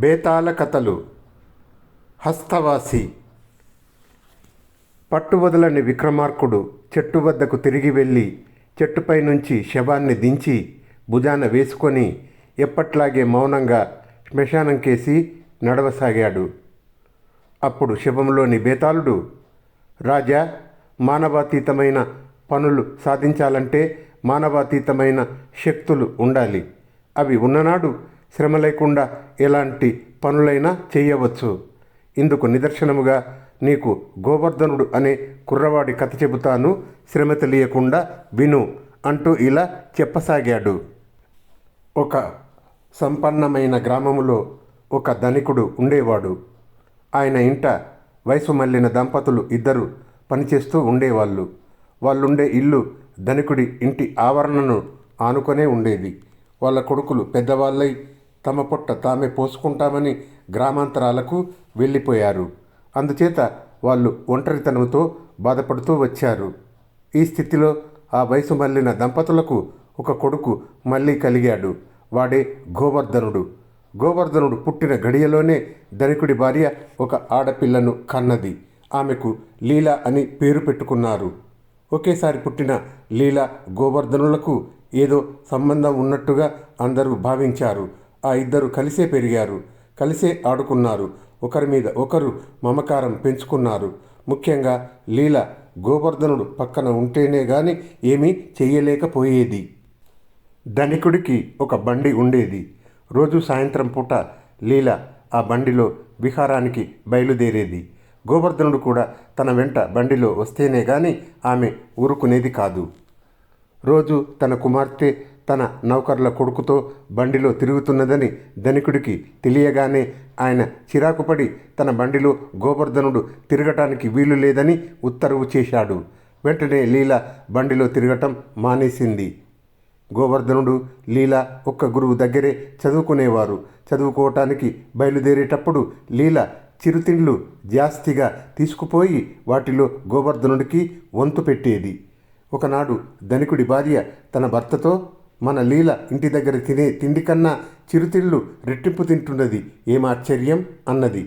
బేతాళ కథలు. హస్తవాసి. పట్టువదలని విక్రమార్కుడు చెట్టు వద్దకు తిరిగి వెళ్ళి చెట్టుపై నుంచి శవాన్ని దించి భుజాన వేసుకొని ఎప్పట్లాగే మౌనంగా శ్మశానం కేసి నడవసాగాడు. అప్పుడు శవంలోని బేతాళుడు రాజా మానవాతీతమైన పనులు సాధించాలంటే మానవాతీతమైన శక్తులు ఉండాలి. అవి ఉన్ననాడు శ్రమ లేకుండా ఎలాంటి పనులైనా చేయవచ్చు. ఇందుకు నిదర్శనముగా నీకు గోవర్ధనుడు అనే కుర్రవాడి కథ చెబుతాను. శ్రమ తెలియకుండా విను అంటూ ఇలా చెప్పసాగాడు. ఒక సంపన్నమైన గ్రామములో ఒక ధనికుడు ఉండేవాడు. ఆయన ఇంట వయసు మళ్ళిన దంపతులు ఇద్దరు పనిచేస్తూ ఉండేవాళ్ళు. వాళ్ళుండే ఇల్లు ధనికుడి ఇంటి ఆవరణను ఆనుకొనే ఉండేది. వాళ్ళ కొడుకులు పెద్దవాళ్ళై తమ పొట్ట తామే పోసుకుంటామని గ్రామాంతరాలకు వెళ్ళిపోయారు. అందుచేత వాళ్ళు ఒంటరితనంతో బాధపడుతూ వచ్చారు. ఈ స్థితిలో ఆ వయసు మళ్ళిన దంపతులకు ఒక కొడుకు మళ్ళీ కలిగాడు. వాడే గోవర్ధనుడు. గోవర్ధనుడు పుట్టిన గడియలోనే ధనికుడి భార్య ఒక ఆడపిల్లను కన్నది. ఆమెకు లీల అని పేరు పెట్టుకున్నారు. ఒకేసారి పుట్టిన లీల గోవర్ధనులకు ఏదో సంబంధం ఉన్నట్టుగా అందరూ భావించారు. ఆ ఇద్దరు కలిసే పెరిగారు కలిసే ఆడుకున్నారు. ఒకరి మీద ఒకరు మమకారం పెంచుకున్నారు. ముఖ్యంగా లీల గోవర్ధనుడు పక్కన ఉంటేనే గాని ఏమీ చేయలేకపోయేది ధనికుడికి ఒక బండి ఉండేది. రోజు సాయంత్రం పూట లీల ఆ బండిలో విహారానికి బయలుదేరేది. గోవర్ధనుడు కూడా తన వెంట బండిలో వస్తేనే గాని ఆమె ఊరుకునేది కాదు. రోజు తన కుమార్తె తన నౌకర్ల కొడుకుతో బండిలో తిరుగుతున్నదని ధనికుడికి తెలియగానే ఆయన చిరాకుపడి తన బండిలో గోవర్ధనుడు తిరగటానికి వీలు లేదని ఉత్తర్వు చేశాడు. వెంటనే లీల బండిలో తిరగటం మానేసింది. గోవర్ధనుడు లీల ఒక్క గురువు దగ్గరే చదువుకునేవారు. చదువుకోవటానికి బయలుదేరేటప్పుడు లీల చిరుతిండ్లు జాస్తిగా తీసుకుపోయి వాటిలో గోవర్ధనుడికి వంతు పెట్టేది. ఒకనాడు ధనికుడి భార్య తన భర్తతో మన లీల ఇంటి దగ్గర తినే తిండి కన్నా చిరుతిళ్ళు రెట్టింపు తింటున్నది. ఏం ఆశ్చర్యం? అన్నది.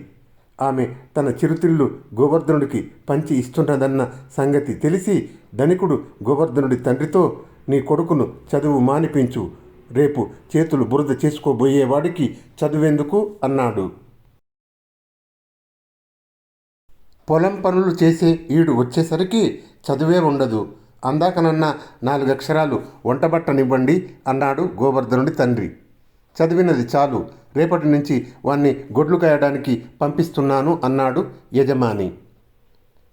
ఆమె తన చిరుతిళ్ళు గోవర్ధనుడికి పంచి ఇస్తున్నదన్న సంగతి తెలిసి ధనికుడు గోవర్ధనుడి తండ్రితో నీ కొడుకును చదువు మానిపించు. రేపు చేతులు బురద చేసుకోబోయేవాడికి చదువెందుకు అన్నాడు. పొలం పనులు చేసే ఈడు వచ్చేసరికి చదువే ఉండదు. అందాకనన్నా నాలుగు అక్షరాలు వంటబట్టనివ్వండి అన్నాడు గోవర్ధనుడి తండ్రి. చదివినది చాలు. రేపటి నుంచి వాణ్ణి గొడ్లు కాయడానికి పంపిస్తున్నాను అన్నాడు యజమాని.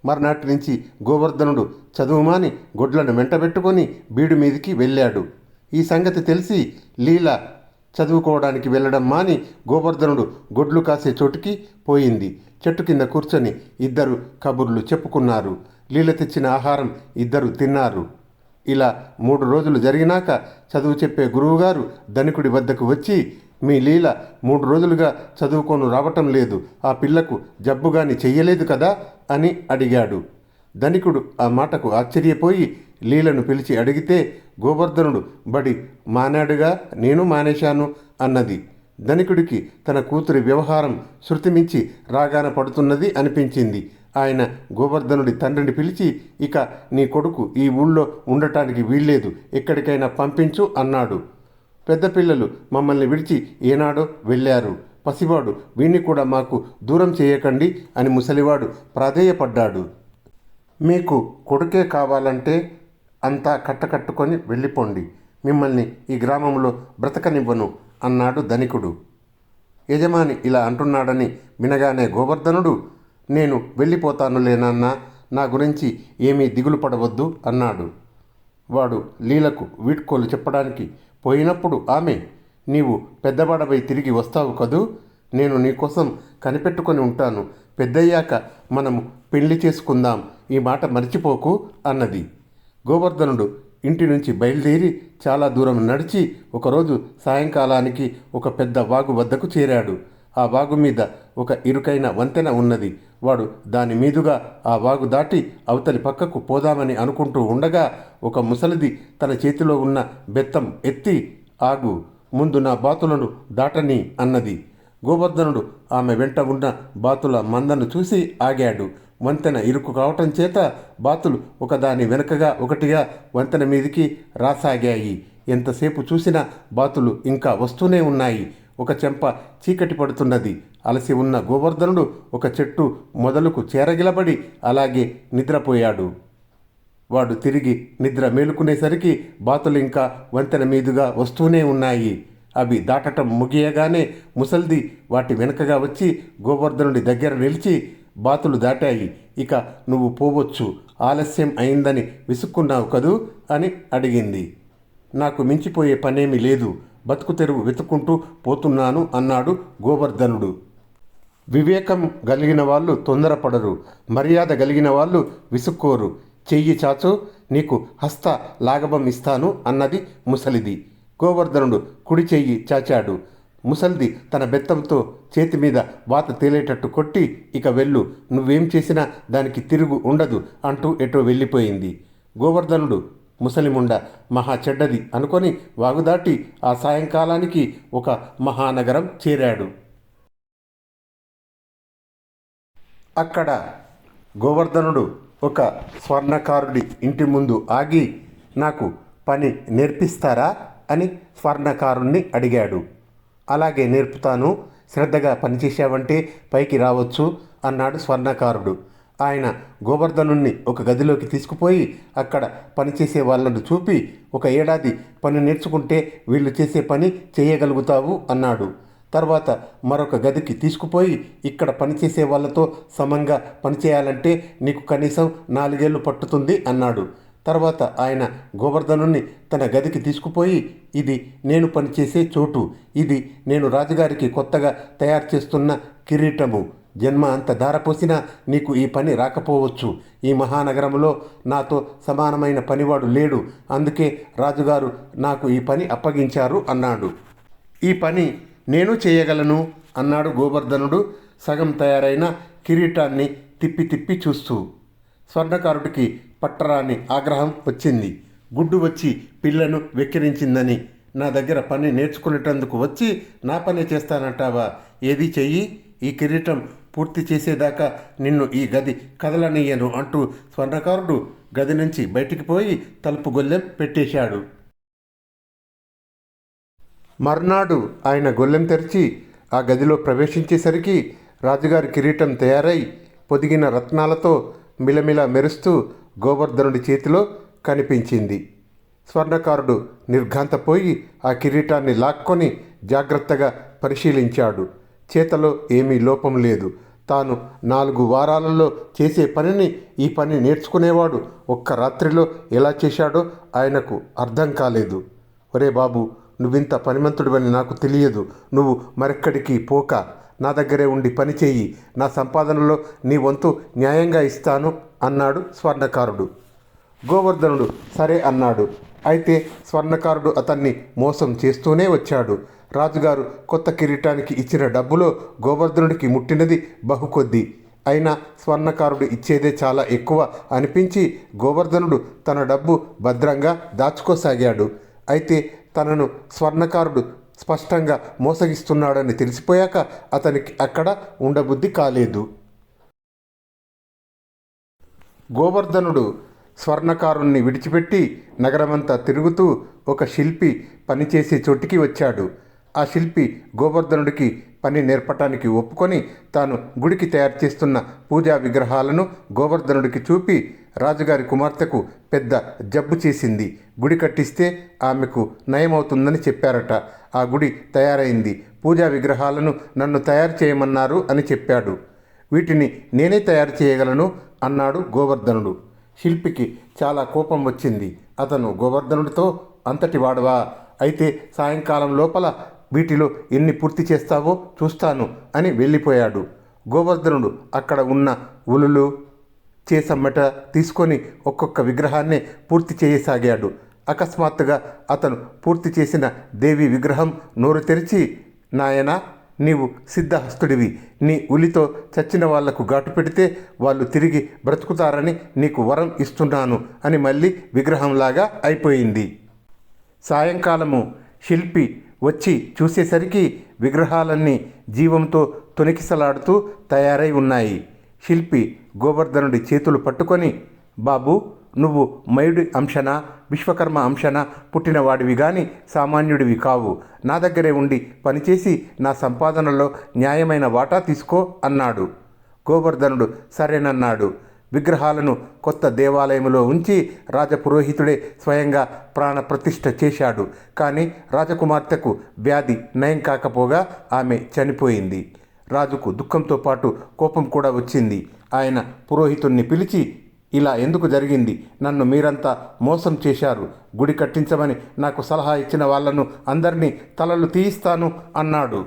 మర్నాటి నుంచి గోవర్ధనుడు చదువుమాని గొడ్లను వెంటబెట్టుకొని బీడు మీదికి వెళ్ళాడు. ఈ సంగతి తెలిసి లీల చదువుకోవడానికి వెళ్ళడం మాని గోవర్ధనుడు గొడ్లు కాసే చోటుకి పోయింది. చెట్టు కింద కూర్చొని ఇద్దరు కబుర్లు చెప్పుకున్నారు. లీల తెచ్చిన ఆహారం ఇద్దరు తిన్నారు. ఇలా మూడు రోజులు జరిగినాక చదువు చెప్పే గురువుగారు ధనికుడి వద్దకు వచ్చి మీ లీల మూడు రోజులుగా చదువుకొని రావటం లేదు. ఆ పిల్లకు జబ్బుగాని చెయ్యలేదు కదా? అని అడిగాడు. ధనికుడు ఆ మాటకు ఆశ్చర్యపోయి లీలను పిలిచి అడిగితే గోవర్ధనుడు బడి మానాడుగా నేను మానేశాను అన్నది. ధనికుడికి తన కూతురి వ్యవహారం శృతిమించి రాగాన పడుతున్నది అనిపించింది. ఆయన గోవర్ధనుడి తండ్రిని పిలిచి ఇక నీ కొడుకు ఈ ఊళ్ళో ఉండటానికి వీల్లేదు ఎక్కడికైనా పంపించు అన్నాడు. పెద్ద పిల్లలు మమ్మల్ని విడిచి ఏనాడో వెళ్ళారు. పసివాడు వీణ్ణి కూడా మాకు దూరం చేయకండి అని ముసలివాడు ప్రాధేయపడ్డాడు. మీకు కొడుకే కావాలంటే అంతా కట్టకట్టుకొని వెళ్ళిపోండి. మిమ్మల్ని ఈ గ్రామంలో బ్రతకనివ్వను అన్నాడు ధనికుడు. యజమాని ఇలా అంటున్నాడని వినగానే గోవర్ధనుడు నేను వెళ్ళిపోతాను లేనన్నా నా గురించి ఏమీ దిగులు పడవద్దు అన్నాడు. వాడు లీలకు వీడ్కోలు చెప్పడానికి పోయినప్పుడు ఆమె నీవు పెద్దవాడపై తిరిగి వస్తావు కదూ? నేను నీకోసం కనిపెట్టుకొని ఉంటాను. పెద్దయ్యాక మనము పెళ్ళి చేసుకుందాం. ఈ మాట మర్చిపోకు అన్నది. గోవర్ధనుడు ఇంటి నుంచి బయలుదేరి చాలా దూరం నడిచి ఒకరోజు సాయంకాలానికి ఒక పెద్ద వాగు వద్దకు చేరాడు. ఆ వాగు మీద ఒక ఇరుకైన వంతెన ఉన్నది. వాడు దాని మీదుగా ఆ వాగు దాటి అవతలి పక్కకు పోదామని అనుకుంటూ ఉండగా ఒక ముసలిది తన చేతిలో ఉన్న బెత్తం ఎత్తి ఆగు ముందు నా బాతులను దాటని అన్నది. గోవర్ధనుడు ఆమె వెంట ఉన్న బాతుల మందను చూసి ఆగాడు. వంతెన ఇరుకు కావటం చేత బాతులు ఒకదాని వెనుకగా ఒకటిగా వంతెన మీదికి రాసాగాయి. ఎంతసేపు చూసినా బాతులు ఇంకా వస్తూనే ఉన్నాయి. ఒక చెంప చీకటి పడుతున్నది. అలసి ఉన్న గోవర్ధనుడు ఒక చెట్టు మొదలుకు చేరగిలబడి అలాగే నిద్రపోయాడు. వాడు తిరిగి నిద్ర మేలుకునేసరికి బాతులు ఇంకా వంతెన మీదుగా వస్తూనే ఉన్నాయి. అవి దాటటం ముగియగానే ముసల్ది వాటి వెనుకగా వచ్చి గోవర్ధనుడి దగ్గర నిలిచి బాతులు దాటాయి ఇక నువ్వు పోవచ్చు ఆలస్యం అయిందని విసుక్కున్నావు కదూ? అని అడిగింది. నాకు మించిపోయే పనేమీ లేదు బతుకు తెరువు వెతుక్కుంటూ పోతున్నాను అన్నాడు గోవర్ధనుడు. వివేకం కలిగిన వాళ్ళు తొందరపడరు మర్యాద కలిగిన వాళ్ళు విసుక్కోరు. చెయ్యి చాచు నీకు హస్త లాఘవం ఇస్తాను అన్నది ముసలిది. గోవర్ధనుడు కుడి చెయ్యి చాచాడు. ముసల్ది తన బెత్తంతో చేతి మీద వాత తేలేటట్టు కొట్టి ఇక వెళ్ళు నువ్వేం చేసినా దానికి తిరుగు ఉండదు అంటూ ఎటో వెళ్ళిపోయింది. గోవర్ధనుడు ముసలిముండ మహా చెడ్డది అనుకొని వాగుదాటి ఆ సాయంకాలానికి ఒక మహానగరం చేరాడు. అక్కడ గోవర్ధనుడు ఒక స్వర్ణకారుడి ఇంటి ముందు ఆగి నాకు పని నేర్పిస్తారా? అని స్వర్ణకారుణ్ణి అడిగాడు. అలాగే నేర్పుతాను. శ్రద్ధగా పనిచేశావంటే పైకి రావచ్చు అన్నాడు స్వర్ణకారుడు. ఆయన గోవర్ధనుణ్ణి ఒక గదిలోకి తీసుకుపోయి అక్కడ పనిచేసే వాళ్ళను చూపి ఒక ఏడాది పని నేర్చుకుంటే వీళ్ళు చేసే పని చేయగలుగుతావు అన్నాడు. తర్వాత మరొక గదికి తీసుకుపోయి ఇక్కడ పనిచేసే వాళ్ళతో సమంగా పనిచేయాలంటే నీకు కనీసం నాలుగేళ్ళు పట్టుతుంది అన్నాడు. తర్వాత ఆయన గోవర్ధనుణ్ణి తన గదికి తీసుకుపోయి ఇది నేను పనిచేసే చోటు ఇది నేను రాజుగారికి కొత్తగా తయారు చేస్తున్న కిరీటము జన్మ అంత ధారపోసినా నీకు ఈ పని రాకపోవచ్చు. ఈ మహానగరంలో నాతో సమానమైన పనివాడు లేడు. అందుకే రాజుగారు నాకు ఈ పని అప్పగించారు అన్నాడు. ఈ పని నేను చేయగలను అన్నాడు గోవర్ధనుడు. సగం తయారైన కిరీటాన్ని తిప్పి తిప్పి చూస్తూ. స్వర్ణకారుడికి పట్టరాని ఆగ్రహం వచ్చింది. గుడ్డు వచ్చి పిల్లను వెక్కిరించిందని. నా దగ్గర పని నేర్చుకునేటందుకు వచ్చి నా పని చేస్తానంటావా? ఏది చెయ్యి? ఈ కిరీటం పూర్తి చేసేదాకా నిన్ను ఈ గది కదలనీయను అంటూ స్వర్ణకారుడు గది నుంచి బయటికి పోయి తలుపు గొల్లెం పెట్టేశాడు. మర్నాడు ఆయన గొల్లెం తెరిచి ఆ గదిలో ప్రవేశించేసరికి రాజుగారి కిరీటం తయారై పొదిగిన రత్నాలతో మిలమిల మెరుస్తూ గోవర్ధనుడి చేతిలో కనిపించింది. స్వర్ణకారుడు నిర్ఘాంతపోయి ఆ కిరీటాన్ని లాక్కొని జాగ్రత్తగా పరిశీలించాడు. చేతలో ఏమీ లోపం లేదు. తాను నాలుగు వారాలలో చేసే పనిని ఈ పని నేర్చుకునేవాడు ఒక్క రాత్రిలో ఎలా చేశాడో ఆయనకు అర్థం కాలేదు. ఒరే బాబు నువ్వింత పనిమంతుడివని నాకు తెలియదు. నువ్వు మరెక్కడికి పోక. నా దగ్గరే ఉండి పని చేయి. నా సంపాదనలో నీ వంతు న్యాయంగా ఇస్తాను అన్నాడు స్వర్ణకారుడు. గోవర్ధనుడు సరే అన్నాడు. అయితే స్వర్ణకారుడు అతన్ని మోసం చేస్తూనే వచ్చాడు. రాజుగారు కొత్త కిరీటానికి ఇచ్చిన డబ్బులో గోవర్ధనుడికి ముట్టినది బహుకొద్ది. అయినా స్వర్ణకారుడు ఇచ్చేదే చాలా ఎక్కువ అనిపించి గోవర్ధనుడు తన డబ్బు భద్రంగా దాచుకోసాగాడు. అయితే తనను స్వర్ణకారుడు స్పష్టంగా మోసగిస్తున్నాడని తెలిసిపోయాక అతనికి అక్కడ ఉండబుద్ధి కాలేదు. గోవర్ధనుడు స్వర్ణకారుణ్ణి విడిచిపెట్టి నగరమంతా తిరుగుతూ ఒక శిల్పి పనిచేసే చోటికి వచ్చాడు. ఆ శిల్పి గోవర్ధనుడికి పని నేర్పటానికి ఒప్పుకొని తాను గుడికి తయారు చేస్తున్న పూజా విగ్రహాలను గోవర్ధనుడికి చూపి రాజుగారి కుమార్తెకు పెద్ద జబ్బు చేసింది. గుడి కట్టిస్తే ఆమెకు నయమవుతుందని చెప్పారట. ఆ గుడి తయారైంది. పూజా విగ్రహాలను నన్ను తయారు చేయమన్నారు అని చెప్పాడు. వీటిని నేనే తయారు చేయగలను అన్నాడు గోవర్ధనుడు. శిల్పికి చాలా కోపం వచ్చింది. అతను గోవర్ధనుడితో అంతటి వాడవా? అయితే సాయంకాలం లోపల వీటిలో ఎన్ని పూర్తి చేస్తావో చూస్తాను అని వెళ్ళిపోయాడు. గోవర్ధనుడు అక్కడ ఉన్న ఉలులు చేసమ్మట తీసుకొని ఒక్కొక్క విగ్రహాన్ని పూర్తి చేయసాగాడు. అకస్మాత్తుగా అతను పూర్తి చేసిన దేవి విగ్రహం నోరు తెరిచి నాయనా నీవు సిద్ధహస్తుడివి. నీ ఉలితో చచ్చిన వాళ్ళకు ఘాటు పెడితే వాళ్ళు తిరిగి బ్రతుకుతారని నీకు వరం ఇస్తున్నాను అని మళ్ళీ విగ్రహంలాగా అయిపోయింది. సాయంకాలము శిల్పి వచ్చి చూసేసరికి విగ్రహాలన్నీ జీవంతో తొనికిసలాడుతూ తయారై ఉన్నాయి. శిల్పి గోవర్ధనుడి చేతులు పట్టుకొని బాబు నువ్వు మయుడి అంశన విశ్వకర్మ అంశన పుట్టినవాడివి గాని సామాన్యుడివి కావు. నా దగ్గరే ఉండి పనిచేసి నా సంపాదనలో న్యాయమైన వాటా తీసుకో అన్నాడు. గోవర్ధనుడు సరేనన్నాడు. విగ్రహాలను కొత్త దేవాలయంలో ఉంచి రాజపురోహితుడే స్వయంగా ప్రాణప్రతిష్ఠ చేశాడు. కానీ రాజకుమార్తెకు వ్యాధి నయం కాకపోగా ఆమె చనిపోయింది. రాజుకు దుఃఖంతో పాటు కోపం కూడా వచ్చింది. ఆయన పురోహితుణ్ణి పిలిచి ఇలా ఎందుకు జరిగింది? నన్ను మీరంతా మోసం చేశారు. గుడి కట్టించమని నాకు సలహా ఇచ్చిన వాళ్ళను అందరినీ తలలు తీయిస్తాను అన్నాడు.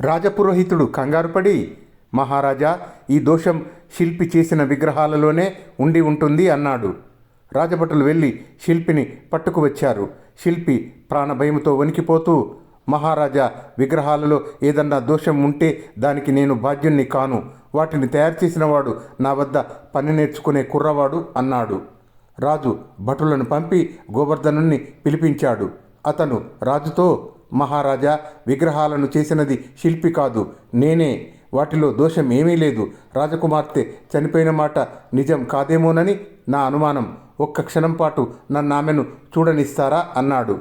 రాజపురోహితుడు కంగారుపడి మహారాజా ఈ దోషం శిల్పి చేసిన విగ్రహాలలోనే ఉండి ఉంటుంది అన్నాడు. రాజభటులు వెళ్ళి శిల్పిని పట్టుకువచ్చారు శిల్పి ప్రాణభయంతో వణికిపోతూ మహారాజా విగ్రహాలలో ఏదన్నా దోషం ఉంటే దానికి నేను బాధ్యుణ్ణి కాను. వాటిని తయారు చేసినవాడు నా వద్ద పని నేర్చుకునే కుర్రవాడు అన్నాడు. రాజు భటులను పంపి గోవర్ధనుణ్ణి పిలిపించాడు. అతను రాజుతో మహారాజా విగ్రహాలను చేసినది శిల్పి కాదు నేనే. వాటిలో దోషం ఏమీ లేదు. రాజకుమార్తె చనిపోయిన మాట నిజం కాదేమోనని నా అనుమానం. ఒక్క క్షణం పాటు నన్నామెను చూడనిస్తారా అన్నాడు.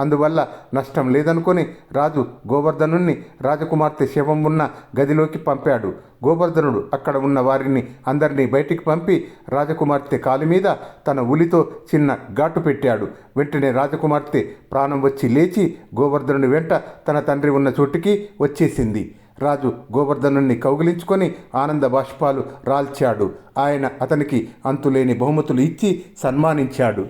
అందువల్ల నష్టం లేదనుకొని రాజు గోవర్ధనుణ్ణి రాజకుమార్తె శవం ఉన్న గదిలోకి పంపాడు. గోవర్ధనుడు అక్కడ ఉన్న వారిని అందరినీ బయటికి పంపి రాజకుమార్తె కాలి మీద తన ఉలితో చిన్న ఘాటు పెట్టాడు. వెంటనే రాజకుమార్తె ప్రాణం వచ్చి లేచి గోవర్ధనుని వెంట తన తండ్రి ఉన్న చోటికి వచ్చేసింది. రాజు గోవర్ధనుణ్ణి కౌగిలించుకొని ఆనంద బాష్పాలు రాల్చాడు. ఆయన అతనికి అంతులేని బహుమతులు ఇచ్చి సన్మానించాడు.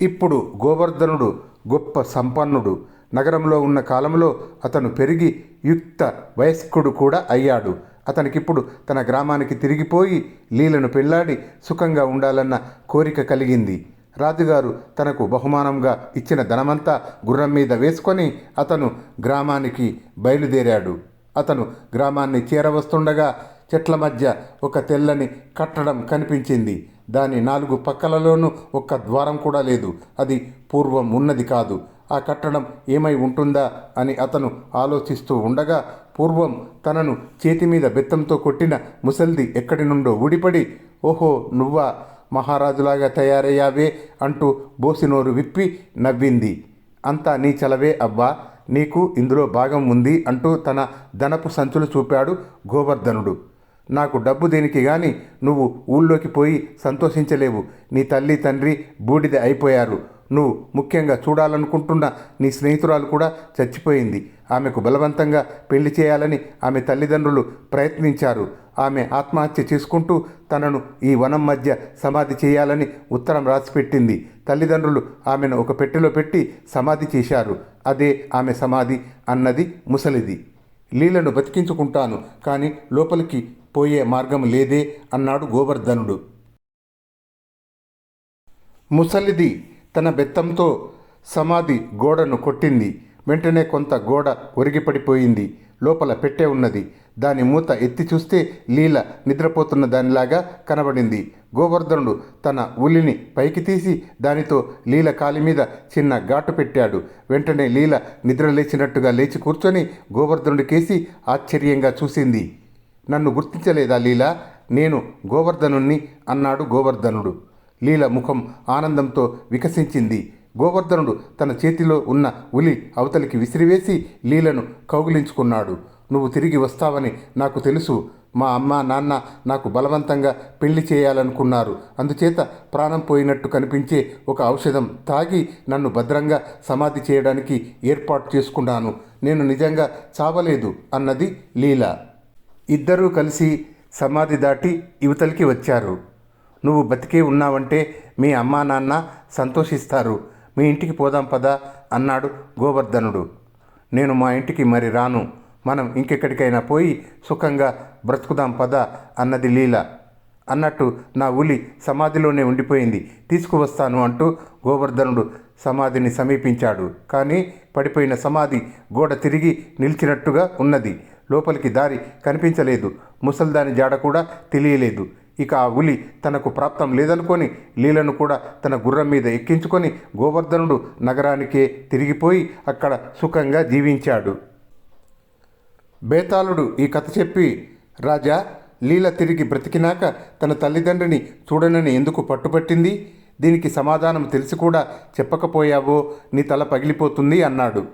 ఇప్పుడు గోవర్ధనుడు గొప్ప సంపన్నుడు. నగరంలో ఉన్న కాలంలో అతను పెరిగి యుక్త వయస్కుడు కూడా అయ్యాడు. అతనికిప్పుడు తన గ్రామానికి తిరిగిపోయి లీలను పెళ్ళాడి సుఖంగా ఉండాలన్న కోరిక కలిగింది. రాజుగారు తనకు బహుమానంగా ఇచ్చిన ధనమంతా గుర్రం మీద వేసుకొని అతను గ్రామానికి బయలుదేరాడు. అతను గ్రామాన్ని చేరవస్తుండగా చెట్ల మధ్య ఒక తెల్లని కట్టడం కనిపించింది. దాని నాలుగు పక్కలలోనూ ఒక్క ద్వారం కూడా లేదు. అది పూర్వం ఉన్నది కాదు. ఆ కట్టడం ఏమై ఉంటుందా అని అతను ఆలోచిస్తూ ఉండగా పూర్వం తనను చేతి మీద బెత్తంతో కొట్టిన ముసల్ది ఎక్కడి నుండో ఊడిపడి ఓహో నువ్వా మహారాజులాగా తయారయ్యావే అంటూ బోసినోరు విప్పి నవ్వింది. అంతా నీ చలవే అవ్వా నీకు ఇందులో భాగం ఉంది అంటూ తన ధనపు సంచులు చూపాడు గోవర్ధనుడు. నాకు డబ్బు దేనికి గాని నువ్వు ఊళ్ళోకి పోయి సంతోషించలేవు. నీ తల్లి తండ్రి బూడిద అయిపోయారు. నువ్వు ముఖ్యంగా చూడాలనుకుంటున్న నీ స్నేహితురాలు కూడా చచ్చిపోయింది. ఆమెకు బలవంతంగా పెళ్ళి చేయాలని ఆమె తల్లిదండ్రులు ప్రయత్నించారు. ఆమె ఆత్మహత్య చేసుకుంటూ తనను ఈ వనం మధ్య సమాధి చేయాలని ఉత్తరం రాసిపెట్టింది. తల్లిదండ్రులు ఆమెను ఒక పెట్టెలో పెట్టి సమాధి చేశారు. అదే ఆమె సమాధి అన్నది ముసలిది. లీలను బతికించుకుంటాను కానీ లోపలికి పోయే మార్గం లేదే అన్నాడు గోవర్ధనుడు. ముసలిది తన బెత్తంతో సమాధి గోడను కొట్టింది. వెంటనే కొంత గోడ ఒరిగిపడిపోయింది. లోపల పెట్టే ఉన్నది. దాని మూత ఎత్తి చూస్తే లీల నిద్రపోతున్న దానిలాగా కనబడింది. గోవర్ధనుడు తన ఉలిని పైకి తీసి దానితో లీల కాలి మీద చిన్న ఘాటు పెట్టాడు. వెంటనే లీల నిద్ర లేచినట్టుగా లేచి కూర్చొని గోవర్ధనుడి కేసి ఆశ్చర్యంగా చూసింది. నన్ను గుర్తించలేదా లీల? నేను గోవర్ధనుణ్ణి అన్నాడు గోవర్ధనుడు. లీల ముఖం ఆనందంతో వికసించింది. గోవర్ధనుడు తన చేతిలో ఉన్న ఉలి అవతలికి విసిరివేసి లీలను కౌగిలించుకున్నాడు. నువ్వు తిరిగి వస్తావని నాకు తెలుసు. మా అమ్మ నాన్న నాకు బలవంతంగా పెళ్ళి చేయాలనుకున్నారు. అందుచేత ప్రాణం పోయినట్టు కనిపించే ఒక ఔషధం తాగి నన్ను భద్రంగా సమాధి చేయడానికి ఏర్పాటు చేసుకున్నాను. నేను నిజంగా చావలేదు అన్నది లీల. ఇద్దరూ కలిసి సమాధి దాటి యువతలకి వచ్చారు. నువ్వు బతికే ఉన్నావంటే మీ అమ్మా నాన్న సంతోషిస్తారు. మీ ఇంటికి పోదాం పదా అన్నాడు గోవర్ధనుడు. నేను మా ఇంటికి మరి రాను. మనం ఇంకెక్కడికైనా పోయి సుఖంగా బ్రతుకుదాం పద అన్నది లీల. అన్నట్టు నా ఉలి సమాధిలోనే ఉండిపోయింది. తీసుకువస్తాను అంటూ గోవర్ధనుడు సమాధిని సమీపించాడు. కానీ పడిపోయిన సమాధి గోడ తిరిగి నిలిచినట్టుగా ఉన్నది. లోపలికి దారి కనిపించలేదు. ముసల్దాని జాడ కూడా తెలియలేదు. ఇక ఆ ఉలి తనకు ప్రాప్తం లేదనుకొని లీలను కూడా తన గుర్రం మీద ఎక్కించుకొని గోవర్ధనుడు నగరానికే తిరిగిపోయి అక్కడ సుఖంగా జీవించాడు. బేతాళుడు ఈ కథ చెప్పి రాజా లీల తిరిగి బ్రతికినాక తన తల్లిదండ్రిని చూడనని ఎందుకు పట్టుపట్టింది? దీనికి సమాధానం తెలిసి కూడా చెప్పకపోయావో నీ తల పగిలిపోతుంది అన్నాడు.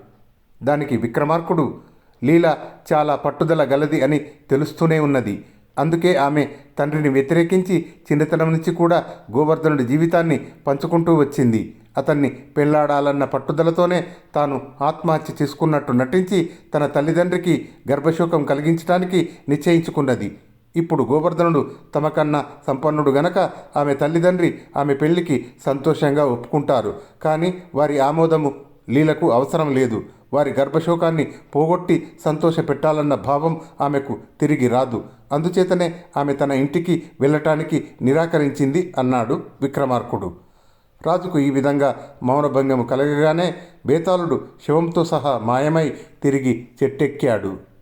దానికి విక్రమార్కుడు లీల చాలా పట్టుదల గలది అని తెలుస్తూనే ఉన్నది. అందుకే ఆమె తండ్రిని వ్యతిరేకించి చిన్నతనం నుంచి కూడా గోవర్ధనుడి జీవితాన్ని పంచుకుంటూ వచ్చింది. అతన్ని పెళ్ళాడాలన్న పట్టుదలతోనే తాను ఆత్మహత్య చేసుకున్నట్టు నటించి తన తల్లిదండ్రికి గర్భశోకం కలిగించడానికి నిశ్చయించుకున్నది. ఇప్పుడు గోవర్ధనుడు తమకన్నా సంపన్నుడు గనక ఆమె తల్లిదండ్రి ఆమె పెళ్ళికి సంతోషంగా ఒప్పుకుంటారు. కానీ వారి ఆమోదము లీలకు అవసరం లేదు. వారి గర్భశోకాన్ని పోగొట్టి సంతోష పెట్టాలన్న భావం ఆమెకు తిరిగి రాదు. అందుచేతనే ఆమె తన ఇంటికి వెళ్ళటానికి నిరాకరించింది అన్నాడు విక్రమార్కుడు. రాజుకు ఈ విధంగా మౌనభంగము కలగగానే బేతాళుడు శవంతో సహా మాయమై తిరిగి చెట్టెక్కాడు.